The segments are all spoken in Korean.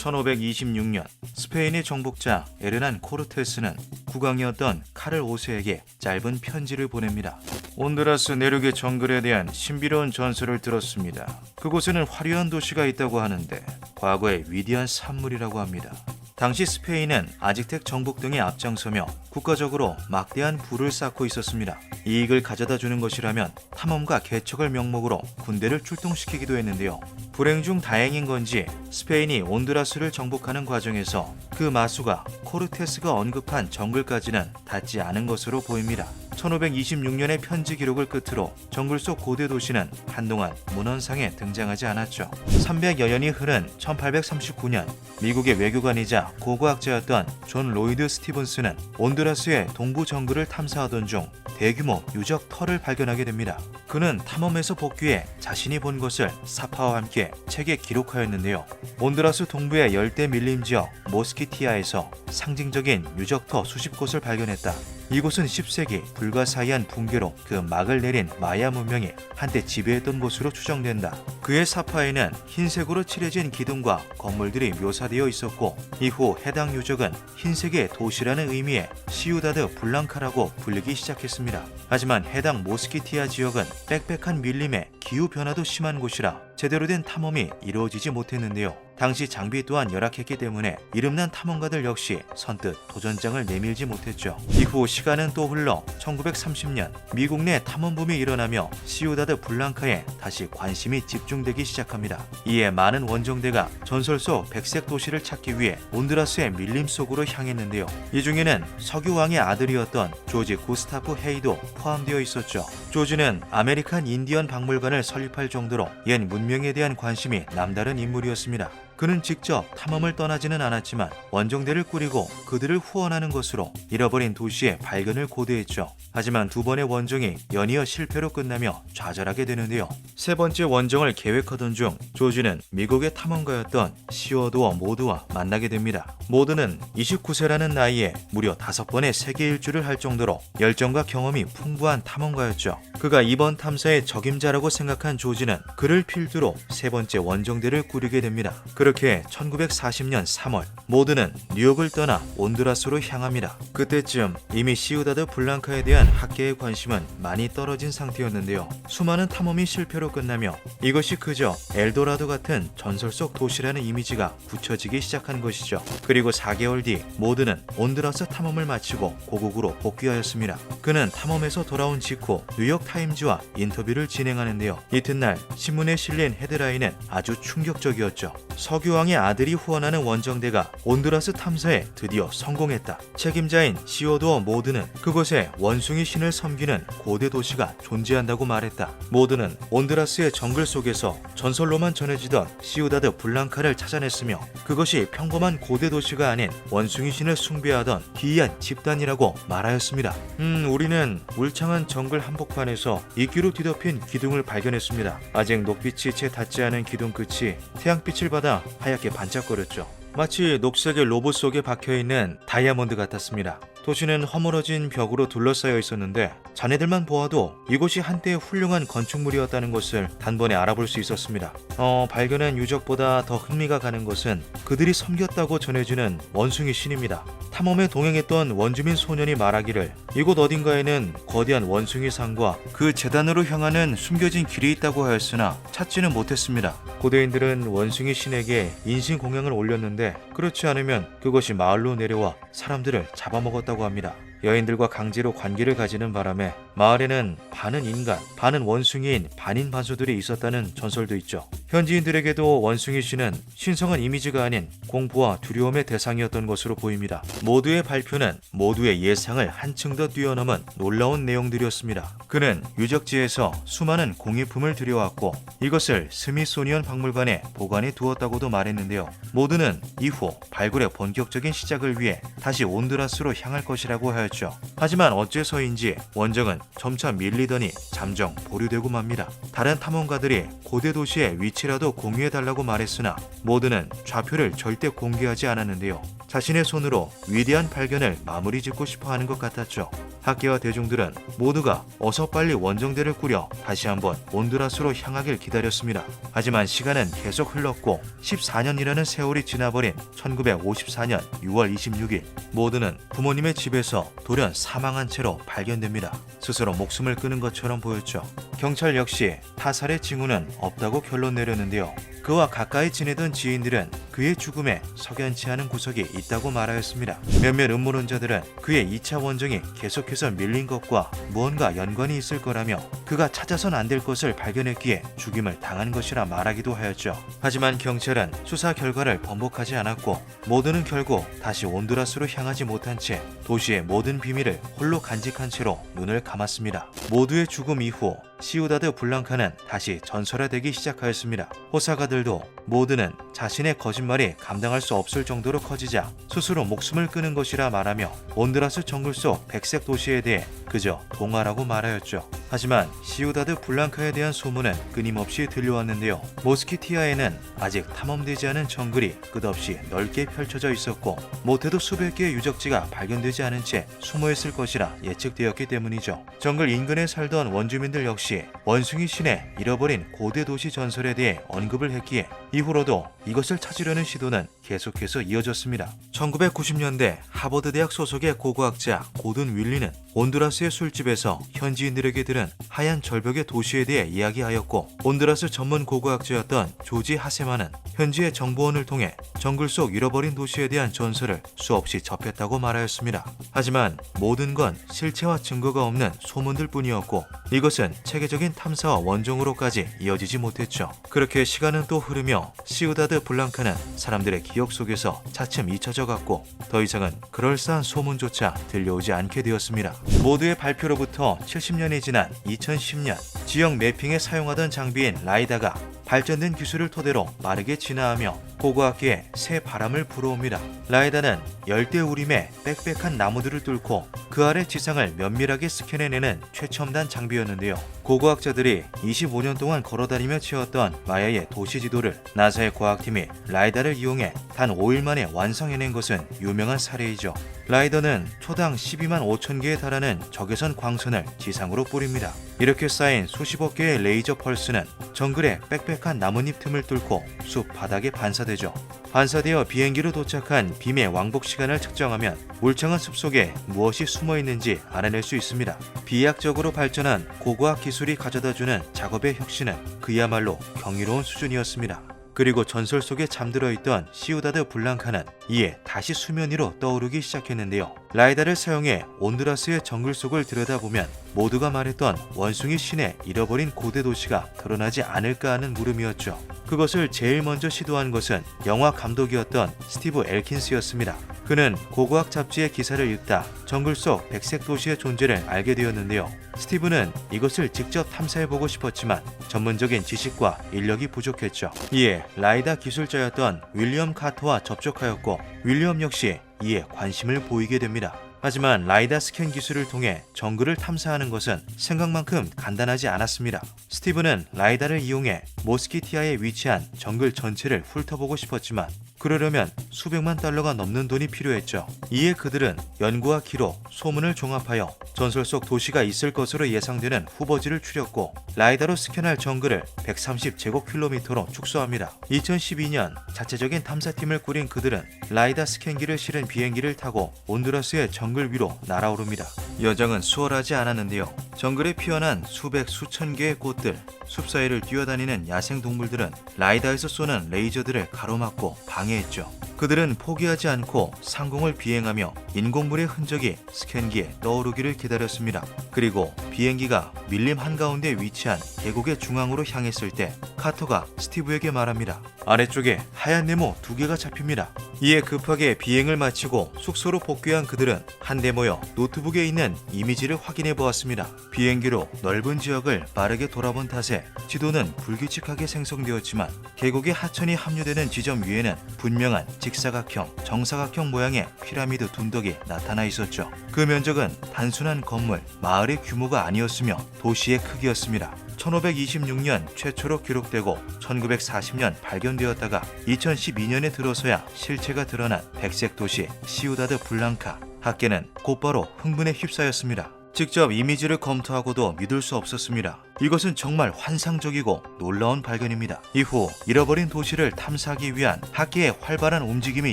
1526년 스페인의 정복자 에르난 코르테스는 국왕이었던 카를 5세에게 짧은 편지를 보냅니다. 온두라스 내륙의 정글에 대한 신비로운 전설을 들었습니다. 그곳에는 화려한 도시가 있다고 하는데 과거의 위대한 산물이라고 합니다. 당시 스페인은 아직텍 정복 등에 앞장서며 국가적으로 막대한 부를 쌓고 있었습니다. 이익을 가져다 주는 것이라면 탐험과 개척을 명목으로 군대를 출동시키기도 했는데요. 불행 중 다행인 건지 스페인이 온두라스를 정복하는 과정에서 그 마수가 코르테스가 언급한 정글까지는 닿지 않은 것으로 보입니다. 1526년의 편지 기록을 끝으로 정글 속 고대 도시는 한동안 문헌상에 등장하지 않았죠. 300여 년이 흐른 1839년 미국의 외교관이자 고고학자였던 존 로이드 스티븐스는 온두라스의 동부 정글을 탐사하던 중 대규모 유적 털을 발견하게 됩니다. 그는 탐험에서 복귀해 자신이 본 것을 사파와 함께 책에 기록하였는데요. 온두라스 동부의 열대 밀림 지역 모스키티아에서 상징적인 유적터 수십 곳을 발견했다. 이곳은 10세기 불가사의한 붕괴로 그 막을 내린 마야 문명이 한때 지배했던 곳으로 추정된다. 그의 사파에는 흰색으로 칠해진 기둥과 건물들이 묘사되어 있었고 이후 해당 유적은 흰색의 도시라는 의미의 시우다드 블랑카라고 불리기 시작했습니다. 하지만 해당 모스키티아 지역은 빽빽한 밀림에 기후 변화도 심한 곳이라 제대로 된 탐험이 이루어지지 못했는데요. 당시 장비 또한 열악했기 때문에 이름난 탐험가들 역시 선뜻 도전장을 내밀지 못했죠. 이후 시간은 또 흘러 1930년 미국 내 탐험붐이 일어나며 시우다드 블랑카에 다시 관심이 집중되기 시작합니다. 이에 많은 원정대가 전설 속 백색 도시를 찾기 위해 온드라스의 밀림 속으로 향했는데요. 이 중에는 석유 왕의 아들이었던 조지 구스타프 헤이도 포함되어 있었죠. 조지는 아메리칸 인디언 박물관을 설립할 정도로 옛 문명에 대한 관심이 남다른 인물이었습니다. 그는 직접 탐험을 떠나지는 않았지만 원정대를 꾸리고 그들을 후원하는 것으로 잃어버린 도시의 발견을 고대했죠. 하지만 두 번의 원정이 연이어 실패로 끝나며 좌절하게 되는데요. 세 번째 원정을 계획하던 중 조지는 미국의 탐험가였던 시어도어 모드와 만나게 됩니다. 모드는 29세라는 나이에 무려 다섯 번의 세계 일주를 할 정도로 열정과 경험이 풍부한 탐험가였죠. 그가 이번 탐사의 적임자라고 생각한 조지는 그를 필두로 세 번째 원정대를 꾸리게 됩니다. 그 렇게 1940년 3월 모드는 뉴욕을 떠나 온두라스로 향합니다. 그때쯤 이미 시우다드 블랑카에 대한 학계의 관심은 많이 떨어진 상태였는데요. 수많은 탐험이 실패로 끝나며 이것이 그저 엘도라도 같은 전설 속 도시라는 이미지가 굳혀지기 시작한 것이죠. 그리고 4개월 뒤 모드는 온두라스 탐험을 마치고 고국으로 복귀하였습니다. 그는 탐험에서 돌아온 직후 뉴욕 타임즈와 인터뷰를 진행하는데요. 이튿날 신문에 실린 헤드라인은 아주 충격적이었죠. 석유왕의 아들이 후원하는 원정대가 온두라스 탐사에 드디어 성공했다. 책임자인 시오도어 모드는 그곳에 원숭이 신을 섬기는 고대 도시가 존재한다고 말했다. 모드는 온두라스의 정글 속에서 전설로만 전해지던 시우다드 블랑카를 찾아냈으며 그것이 평범한 고대 도시가 아닌 원숭이 신을 숭배하던 기이한 집단이라고 말하였습니다. 음, 우리는 울창한 정글 한복판에서 이끼로 뒤덮인 기둥을 발견했습니다. 아직 녹빛이 채 닿지 않은 기둥 끝이 태양빛을 받아 하얗게 반짝거렸죠. 마치 녹색의 로봇 속에 박혀 있는 다이아몬드 같았습니다. 도시는 허물어진 벽으로 둘러싸여 있었는데 자네들만 보아도 이곳이 한때 훌륭한 건축물이었다는 것을 단번에 알아볼 수 있었습니다. 어, 발견한 유적보다 더 흥미가 가는 것은 그들이 섬겼다고 전해주는 원숭이 신입니다. 탐험에 동행했던 원주민 소년이 말하기를 이곳 어딘가에는 거대한 원숭이 상과 그 재단으로 향하는 숨겨진 길이 있다고 하였으나 찾지는 못했습니다. 고대인들은 원숭이 신에게 인신 공양을 올렸는데 그렇지 않으면 그것이 마을로 내려와 사람들을 잡아먹었다고 합니다. 여인들과 강제로 관계를 가지는 바람에 마을에는 반은 인간, 반은 원숭이인 반인 반수들이 있었다는 전설도 있죠. 현지인들에게도 원숭이 씨는 신성한 이미지가 아닌 공포와 두려움의 대상이었던 것으로 보입니다. 모두의 발표는 모두의 예상을 한층 더 뛰어넘은 놀라운 내용들이었습니다. 그는 유적지에서 수많은 공예품을 들여왔고 이것을 스미소니언 박물관에 보관해 두었다고도 말했는데요. 모두는 이후 발굴의 본격적인 시작을 위해 다시 온두라스로 향할 것이라고 하였죠. 하지만 어째서인지 원정은 점차 밀리더니 잠정 보류되고 맙니다. 다른 탐험가들이 고대 도시의 위치 라도 공유해달라고 말했으나 모두는 좌표를 절대 공개하지 않았는데요. 자신의 손으로 위대한 발견을 마무리 짓고 싶어 하는 것 같았죠. 학계와 대중들은 모두가 어서 빨리 원정대를 꾸려 다시 한번 온두라스로 향하길 기다렸습니다. 하지만 시간은 계속 흘렀고 14년이라는 세월이 지나버린 1954년 6월 26일 모두는 부모님의 집에서 돌연 사망한 채로 발견됩니다. 스스로 목숨을 끊은 것처럼 보였죠. 경찰 역시 타살의 징후는 없다고 결론 내렸는데요. 그와 가까이 지내던 지인들은 그의 죽음에 석연치 않은 구석이 있다고 말하였습니다. 몇몇 음모론자들은 그의 2차 원정이 계속해서 밀린 것과 무언가 연관이 있을 거라며 그가 찾아선 안 될 것을 발견했기에 죽임을 당한 것이라 말하기도 하였죠. 하지만 경찰은 수사 결과를 번복하지 않았고 모두는 결국 다시 온두라스로 향하지 못한 채 도시의 모든 비밀을 홀로 간직한 채로 눈을 감았습니다. 모두의 죽음 이후 시우다드 블랑카는 다시 전설화되기 시작하였습니다. 호사가들도 모두는 자신의 거짓말이 감당할 수 없을 정도로 커지자 스스로 목숨을 끊은 것이라 말하며 온드라스 정글 속 백색 도시에 대해 그저 동화라고 말하였죠. 하지만 시우다드 블랑카에 대한 소문은 끊임없이 들려왔는데요. 모스키티아에는 아직 탐험되지 않은 정글이 끝없이 넓게 펼쳐져 있었고 못해도 수백 개의 유적지가 발견되지 않은 채 숨어있을 것이라 예측되었기 때문이죠. 정글 인근에 살던 원주민들 역시 원숭이 신의 잃어버린 고대 도시 전설에 대해 언급을 했기에 이 후로도 이것을 찾으려는 시도는 계속해서 이어졌습니다. 1990년대 하버드 대학 소속의 고고학자 고든 윌리는 온두라스의 술집에서 현지인들에게 들은 하얀 절벽의 도시에 대해 이야기하였고 온두라스 전문 고고학자였던 조지 하세만은 현지의 정보원을 통해 정글 속 잃어버린 도시에 대한 전설을 수없이 접했다고 말하였습니다. 하지만 모든 건 실체와 증거가 없는 소문들 뿐이었고 이것은 체계적인 탐사와 원종으로까지 이어지지 못했죠. 그렇게 시간은 또 흐르며 시우다드 블랑카는 사람들의 기억 속에서 차츰 잊혀져 갔고 더 이상은 그럴싸한 소문조차 들려오지 않게 되었습니다. 모두의 발표로부터 70년이 지난 2010년 지역 매핑에 사용하던 장비인 라이다가 발전된 기술을 토대로 빠르게 진화하며 고고학기에 새 바람을 불어옵니다. 라이다는 열대우림에 빽빽한 나무들을 뚫고 그 아래 지상을 면밀하게 스캔해내는 최첨단 장비였는데요. 고고학자들이 25년 동안 걸어다니며 채웠던 마야의 도시 지도를 나사의 과학팀이 라이다를 이용해 단 5일 만에 완성해낸 것은 유명한 사례이죠. 라이더는 초당 12만 5천 개에 달하는 적외선 광선을 지상으로 뿌립니다. 이렇게 쌓인 수십억 개의 레이저 펄스는 정글의 빽빽한 나뭇잎 틈을 뚫고 숲 바닥에 반사 되죠. 반사되어 비행기로 도착한 빔의 왕복 시간을 측정하면 울창한 숲속에 무엇이 숨어 있는지 알아낼 수 있습니다. 비약적으로 발전한 고고학 기술이 가져다주는 작업의 혁신은 그야말로 경이로운 수준이었습니다. 그리고 전설 속에 잠들어 있던 시우다드 블랑카는 이에 다시 수면 위로 떠오르기 시작했는데요. 라이다를 사용해 온드라스의 정글 속을 들여다보면 모두가 말했던 원숭이 신의 잃어버린 고대 도시가 드러나지 않을까 하는 물음이었죠. 그것을 제일 먼저 시도한 것은 영화 감독이었던 스티브 엘킨스였습니다. 그는 고고학 잡지의 기사를 읽다 정글 속 백색 도시의 존재를 알게 되었는데요. 스티브는 이것을 직접 탐사해보고 싶었지만 전문적인 지식과 인력이 부족했죠. 이에 라이다 기술자였던 윌리엄 카터와 접촉하였고 윌리엄 역시 이에 관심을 보이게 됩니다. 하지만 라이다 스캔 기술을 통해 정글을 탐사하는 것은 생각만큼 간단하지 않았습니다. 스티브는 라이다를 이용해 모스키티아에 위치한 정글 전체를 훑어보고 싶었지만 그러려면 수백만 달러가 넘는 돈이 필요했죠. 이에 그들은 연구와 기록, 소문을 종합하여 전설 속 도시가 있을 것으로 예상되는 후보지를 추렸고 라이다로 스캔할 정글을 130제곱킬로미터로 축소합니다. 2012년 자체적인 탐사팀을 꾸린 그들은 라이다 스캔기를 실은 비행기를 타고 온두라스의 정글 위로 날아오릅니다. 여정은 수월하지 않았는데요. 정글에 피어난 수백 수천 개의 꽃들, 숲 사이를 뛰어다니는 야생 동물들은 라이다에서 쏘는 레이저들을 가로막고 방해 했죠. 그들은 포기하지 않고 상공을 비행하며 인공물의 흔적이 스캔기에 떠오르기를 기다렸습니다. 그리고 비행기가 밀림 한가운데 위치한 계곡의 중앙으로 향했을 때 카터가 스티브에게 말합니다. 아래쪽에 하얀 네모 두 개가 잡힙니다. 이에 급하게 비행을 마치고 숙소로 복귀한 그들은 한데 모여 노트북에 있는 이미지를 확인해 보았습니다. 비행기로 넓은 지역을 빠르게 돌아본 탓에 지도는 불규칙하게 생성되었지만 계곡의 하천이 합류되는 지점 위에는 분명한 직사각형, 정사각형 모양의 피라미드 둔덕이 나타나 있었죠. 그 면적은 단순한 건물, 마을의 규모가 아니었으며 도시의 크기였습니다. 1526년 최초로 기록되고 1940년 발견되었다가 2012년에 들어서야 실체가 드러난 백색 도시 시우다드 블랑카. 학계는 곧바로 흥분에 휩싸였습니다. 직접 이미지를 검토하고도 믿을 수 없었습니다. 이것은 정말 환상적이고 놀라운 발견입니다. 이후 잃어버린 도시를 탐사하기 위한 학계의 활발한 움직임이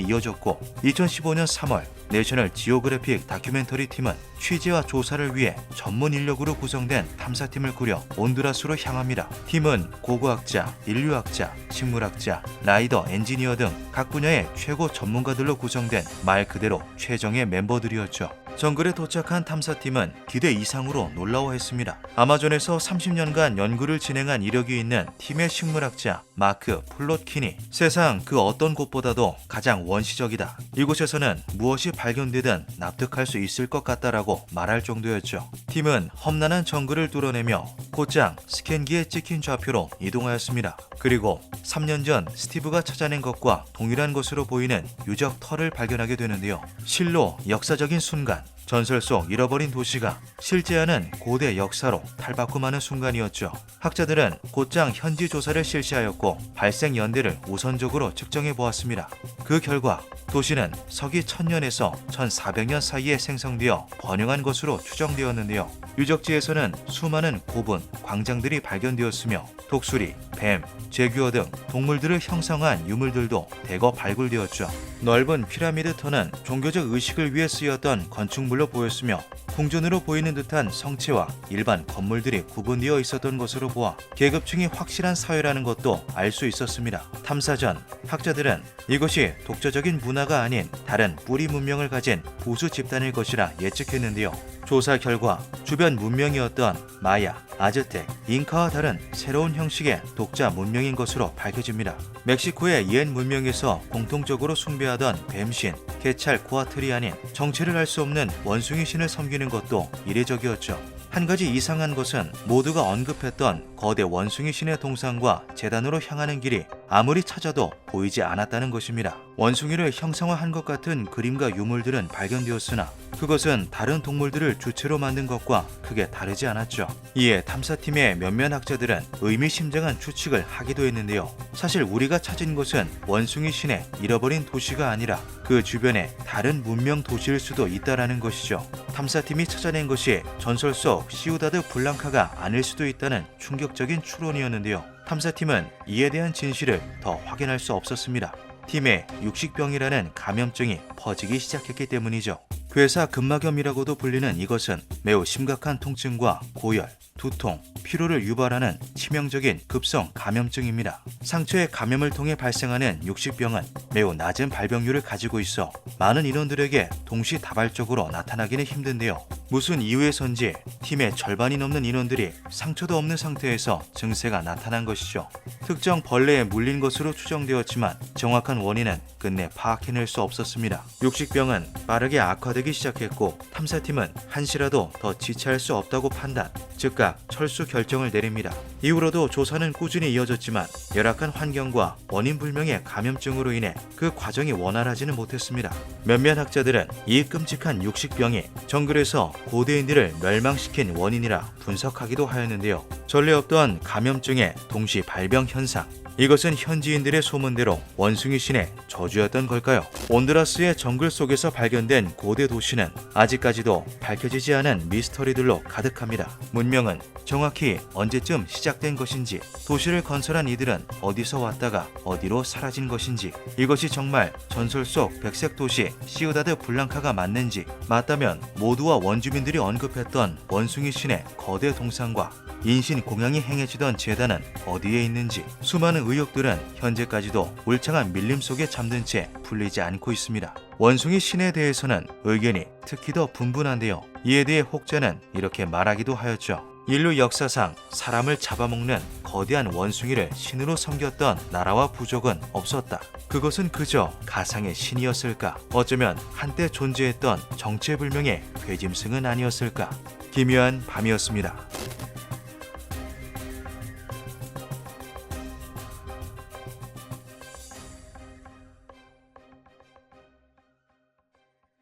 이어졌고 2015년 3월 내셔널 지오그래픽 다큐멘터리 팀은 취재와 조사를 위해 전문 인력으로 구성된 탐사팀을 꾸려 온두라스로 향합니다. 팀은 고고학자, 인류학자, 식물학자, 라이더, 엔지니어 등 각 분야의 최고 전문가들로 구성된 말 그대로 최정의 멤버들이었죠. 정글에 도착한 탐사팀은 기대 이상으로 놀라워했습니다. 아마존에서 30년간 연구를 진행한 이력이 있는 팀의 식물학자 마크 플롯킨이 세상 그 어떤 곳보다도 가장 원시적이다. 이곳에서는 무엇이 발견되든 납득할 수 있을 것 같다라고 말할 정도였죠. 팀은 험난한 정글을 뚫어내며 곧장 스캔기에 찍힌 좌표로 이동하였습니다. 그리고 3년 전 스티브가 찾아낸 것과 동일한 것으로 보이는 유적 털을 발견하게 되는데요. 실로 역사적인 순간, 전설 속 잃어버린 도시가 실제하는 고대 역사로 탈바꿈하는 순간이었죠. 학자들은 곧장 현지 조사를 실시하였고 발생 연대를 우선적으로 측정해 보았습니다. 그 결과 도시는 서기 1000년에서 1400년 사이에 생성되어 번영한 것으로 추정되었는데요. 유적지에서는 수많은 고분, 광장들이 발견되었으며 독수리, 뱀, 제규어 등 동물들을 형성한 유물들도 대거 발굴되었죠. 넓은 피라미드 터는 종교적 의식을 위해 쓰였던 건축물로 보였으며 궁전으로 보이는 듯한 성체와 일반 건물들이 구분되어 있었던 것으로 보아 계급층이 확실한 사회라는 것도 알 수 있었습니다. 탐사 전 학자들은 이것이 독자적인 문화가 아닌 다른 뿌리 문명을 가진 보수 집단일 것이라 예측했는데요. 조사 결과 주변 문명이었던 마야, 아즈텍, 잉카와 다른 새로운 형식의 독자 문명인 것으로 밝혀집니다. 멕시코의 옛 문명에서 공통적으로 숭배하던 뱀신, 개찰 코아트리아닌 정체를 알 수 없는 원숭이 신을 섬기는 것도 이례적이었죠. 한 가지 이상한 것은 모두가 언급했던 거대 원숭이 신의 동상과 재단으로 향하는 길이 아무리 찾아도 보이지 않았다는 것입니다. 원숭이를 형상화한 것 같은 그림과 유물들은 발견되었으나 그것은 다른 동물들을 주체로 만든 것과 크게 다르지 않았죠. 이에 탐사팀의 몇몇 학자들은 의미심장한 추측을 하기도 했는데요. 사실 우리가 찾은 것은 원숭이 신의 잃어버린 도시가 아니라 그 주변에 다른 문명 도시일 수도 있다라는 것이죠. 탐사팀이 찾아낸 것이 전설 속 시우다드 블랑카가 아닐 수도 있다는 충격적인 추론이었는데요. 탐사팀은 이에 대한 진실을 더 확인할 수 없었습니다. 팀의 육식병이라는 감염증이 퍼지기 시작했기 때문이죠. 괴사 근막염이라고도 불리는 이것은 매우 심각한 통증과 고열, 두통, 피로를 유발하는 치명적인 급성 감염증입니다. 상처의 감염을 통해 발생하는 육식병은 매우 낮은 발병률을 가지고 있어 많은 인원들에게 동시다발적으로 나타나기는 힘든데요. 무슨 이유에선지 팀의 절반이 넘는 인원들이 상처도 없는 상태에서 증세가 나타난 것이죠. 특정 벌레에 물린 것으로 추정되었지만 정확한 원인은 끝내 파악해낼 수 없었습니다. 육식병은 빠르게 악화되기 시작했고 탐사팀은 한시라도 더 지체할 수 없다고 판단, 즉각 철수 결정을 내립니다. 이후로도 조사는 꾸준히 이어졌지만 열악한 환경과 원인 불명의 감염증으로 인해 그 과정이 원활하지는 못했습니다. 몇몇 학자들은 이 끔찍한 육식병이 정글에서 고대인들을 멸망시킨 원인이라 분석하기도 하였는데요. 전례 없던 감염증의 동시 발병 현상. 이것은 현지인들의 소문대로 원숭이 신의 저주였던 걸까요? 온드라스의 정글 속에서 발견된 고대 도시는 아직까지도 밝혀지지 않은 미스터리들로 가득합니다. 문명은 정확히 언제쯤 시작된 것인지, 도시를 건설한 이들은 어디서 왔다가 어디로 사라진 것인지, 이것이 정말 전설 속 백색 도시 시우다드 블랑카가 맞는지, 맞다면 모두와 원주민들이 언급했던 원숭이 신의 거대 동상과 인신 공양이 행해지던 재단은 어디에 있는지 수많은 의혹들은 현재까지도 울창한 밀림 속에 잠든 채 풀리지 않고 있습니다. 원숭이 신에 대해서는 의견이 특히 더 분분한데요. 이에 대해 혹자는 이렇게 말하기도 하였죠. 인류 역사상 사람을 잡아먹는 거대한 원숭이를 신으로 섬겼던 나라와 부족은 없었다. 그것은 그저 가상의 신이었을까? 어쩌면 한때 존재했던 정체불명의 괴짐승은 아니었을까? 기묘한 밤이었습니다.